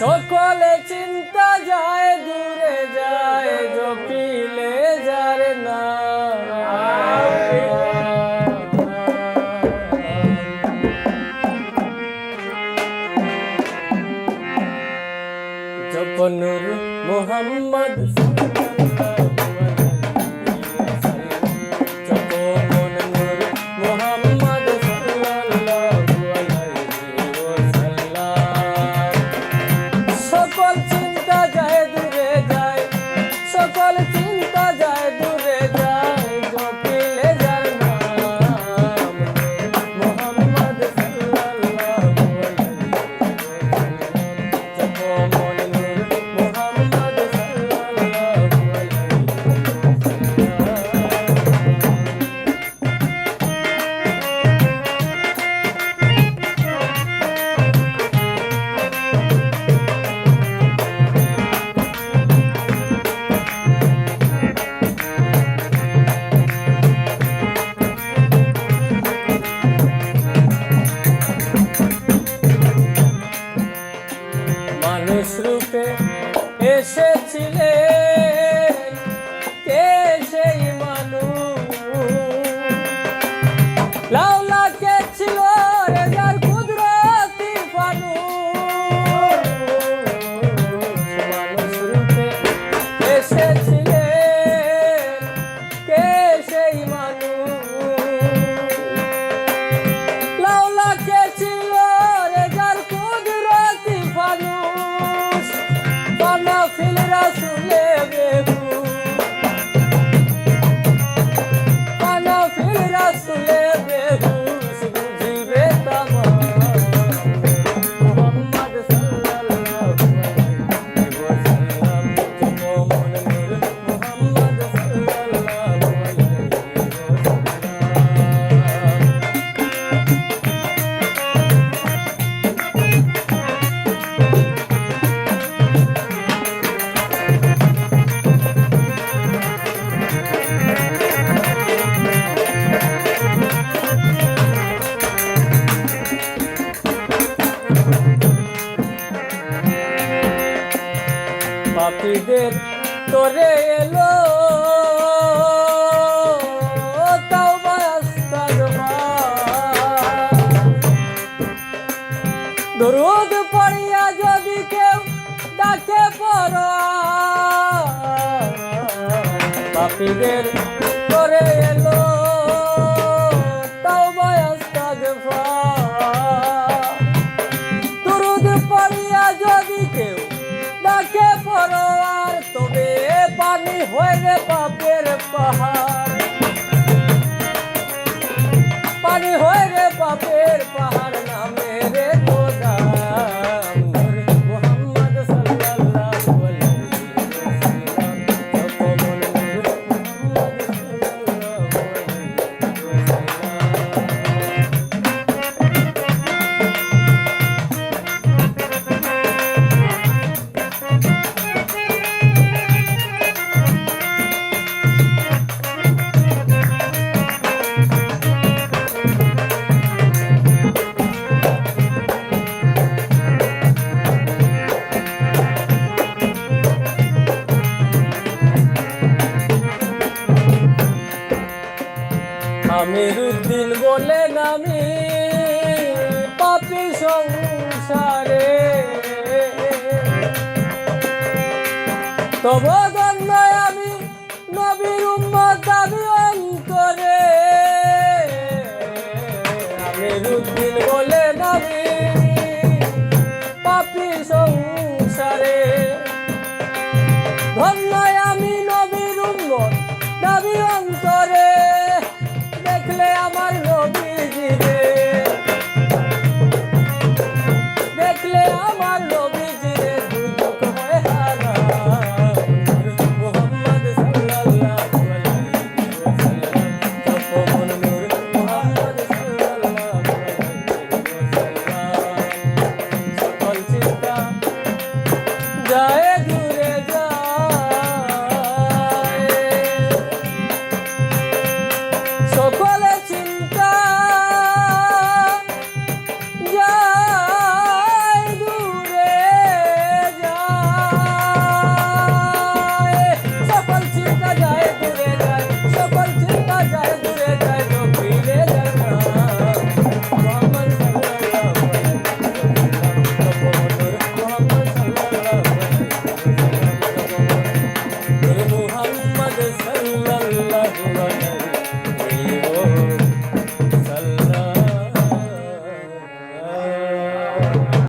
সকলে চিন্তা যায় দূরে যায় জপিলে যার না। জপনুর মোহাম্মদ Fuck. শহীদের তরে এলো। দরুদ পড়িয়া যদি কেউ ডাকে পর পাপীদের করে এলো। তাও বয়স গোলাপের পাহাড় নিরুদ্দিন বলেন আমি পাপি সংসারে। তব গঙ্গায় আমি নবীর উম্মত দাবি অন্তরে। আমি বলেন আমি পাপি সংসারে। ধন্য